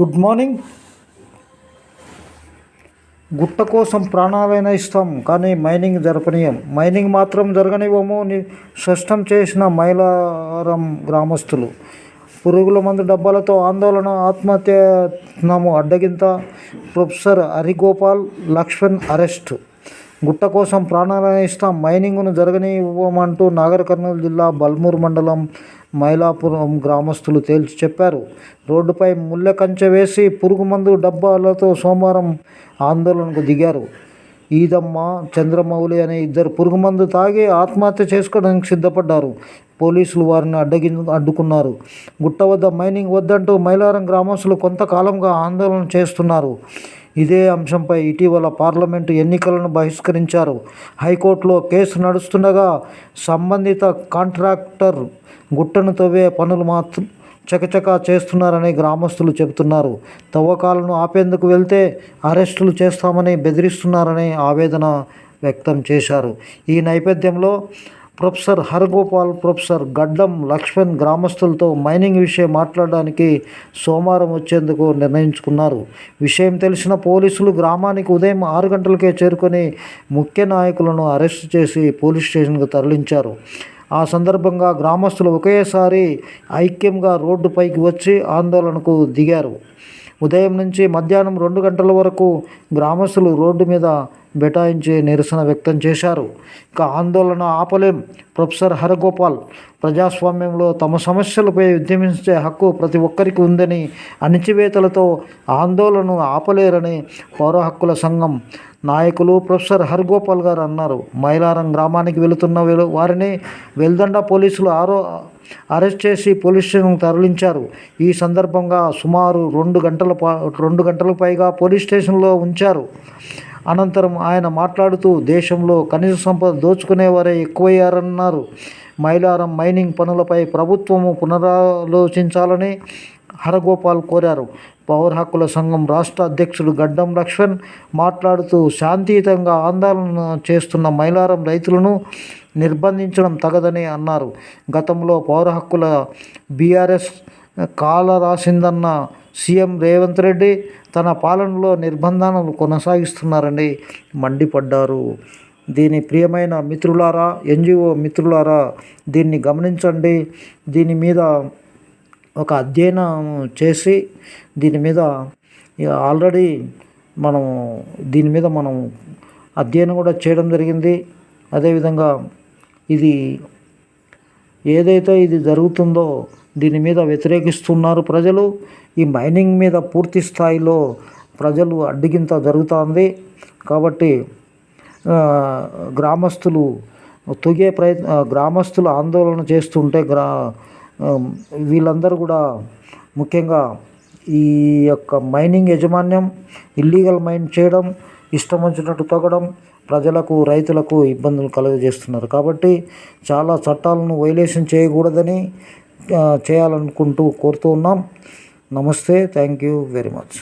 Good morning గుట్ట కోసం ప్రాణాలైనా ఇస్తాం కానీ మైనింగ్ జరపనీయం. మైనింగ్ మాత్రం జరగనివ్వము. స్పష్టం చేసిన మైలారం గ్రామస్తులు. పురుగుల మందు డబ్బాలతో ఆందోళన ఆత్మహత్యనాము అడ్డగింత ప్రొఫెసర్ హరిగోపాల్ లక్ష్మణ్ అరెస్ట్. గుట్ట కోసం ప్రాణాలైనా ఇస్తాం. మైనింగ్ను జరగనివ్వమంటూ నాగర్ కర్నూలు జిల్లా బల్మూరు మండలం మైలాపురం గ్రామస్తులు తేల్చి చెప్పారు. రోడ్డుపై ముళ్ళ కంచె వేసి పురుగు మందు డబ్బాలతో సోమవారం ఆందోళనకు దిగారు. ఈదమ్మ చంద్రమౌళి అనే ఇద్దరు పురుగు మందు తాగి ఆత్మహత్య చేసుకోవడానికి సిద్ధపడ్డారు. పోలీసులు వారిని అడ్డగి అడ్డుకున్నారు. గుట్ట వద్ద మైనింగ్ వద్దంటూ మైలారం గ్రామస్తులు కొంతకాలంగా ఆందోళన చేస్తున్నారు. ఇదే అంశంపై ఇటీవల పార్లమెంటు ఎన్నికలను బహిష్కరించారు. హైకోర్టులో కేసు నడుస్తుండగా సంబంధిత కాంట్రాక్టర్ గుట్టను తవ్వే పనులు మాత్రం చకచకా చేస్తున్నారని గ్రామస్తులు చెబుతున్నారు. తవ్వకాలను ఆపేందుకు వెళ్తే అరెస్టులు చేస్తామని బెదిరిస్తున్నారని ఆవేదన వ్యక్తం చేశారు. ఈ నేపథ్యంలో ప్రొఫెసర్ హరగోపాల్ ప్రొఫెసర్ గడ్డం లక్ష్మణ్ గ్రామస్తులతో మైనింగ్ విషయం మాట్లాడడానికి సోమవారం వచ్చేందుకు నిర్ణయించుకున్నారు. విషయం తెలిసిన పోలీసులు గ్రామానికి ఉదయం ఆరు గంటలకే చేరుకొని ముఖ్య నాయకులను అరెస్ట్ చేసి పోలీస్ స్టేషన్కు తరలించారు. ఆ సందర్భంగా గ్రామస్తులు ఒకేసారి ఐక్యంగా రోడ్డుపైకి వచ్చి ఆందోళనకు దిగారు. ఉదయం నుంచి మధ్యాహ్నం రెండు గంటల వరకు గ్రామస్తులు రోడ్డు మీద బైఠాయించి నిరసన వ్యక్తం చేశారు. ఇక ఆందోళన ఆపలేం. ప్రొఫెసర్ హరగోపాల్ ప్రజాస్వామ్యంలో తమ సమస్యలపై ఉద్యమించే హక్కు ప్రతి ఒక్కరికి ఉందని అణిచివేతలతో ఆందోళనను ఆపలేరని పౌర హక్కుల సంఘం నాయకులు ప్రొఫెసర్ హరిగోపాల్ గారు అన్నారు. మైలారం గ్రామానికి వెళుతున్న వారిని వెల్దండ పోలీసులు ఆరో అరెస్ట్ చేసి పోలీస్ స్టేషన్కు తరలించారు. ఈ సందర్భంగా సుమారు రెండు గంటల పా- రెండు గంటలకు పైగా పోలీస్ స్టేషన్లో ఉంచారు. అనంతరం ఆయన మాట్లాడుతూ దేశంలో ఖనిజ సంపద దోచుకునేవారే ఎక్కువయ్యారన్నారు. మైలారం మైనింగ్ పనులపై ప్రభుత్వము పునరాలోచించాలని హరగోపాల్ కోరారు. పౌర హక్కుల సంఘం రాష్ట్ర అధ్యక్షుడు గడ్డం లక్ష్మణ్ మాట్లాడుతూ శాంతియుతంగా ఆందోళన చేస్తున్న మైలారం రైతులను నిర్బంధించడం తగదని అన్నారు. గతంలో పౌర హక్కుల బీఆర్ఎస్ కాల రాసిందన్న సీఎం రేవంత్ రెడ్డి తన పాలనలో నిర్బంధాలను కొనసాగిస్తున్నారని మండిపడ్డారు. దీని ప్రియమైన మిత్రులారా ఎన్జిఓ మిత్రులారా దీన్ని గమనించండి. దీని మీద ఒక అధ్యయనం చేసి దీని మీద ఆల్రెడీ మనం దీని మీద మనం అధ్యయనం కూడా చేయడం జరిగింది. అదేవిధంగా ఇది ఏదైతే ఇది జరుగుతుందో దీని మీద వ్యతిరేకిస్తున్నారు ప్రజలు ఈ మైనింగ్ మీద పూర్తి స్థాయిలో ప్రజలు అడ్డిగింత జరుగుతోంది. కాబట్టి గ్రామస్తులు తొగే ప్రయత్న గ్రామస్తులు ఆందోళన చేస్తుంటే గ్రా వీళ్ళందరూ కూడా ముఖ్యంగా ఈ యొక్క మైనింగ్ యాజమాన్యం ఇల్లీగల్ మైన్ చేయడం ఇష్టం వచ్చినట్టు తగ్గడం ప్రజలకు రైతులకు ఇబ్బందులు కలుగజేస్తున్నారు. కాబట్టి చాలా చట్టాలను వైలేషన్ చేయకూడదని చేయాలనుకుంటూ కోరుతూ ఉన్నాం. నమస్తే. Thank you very much.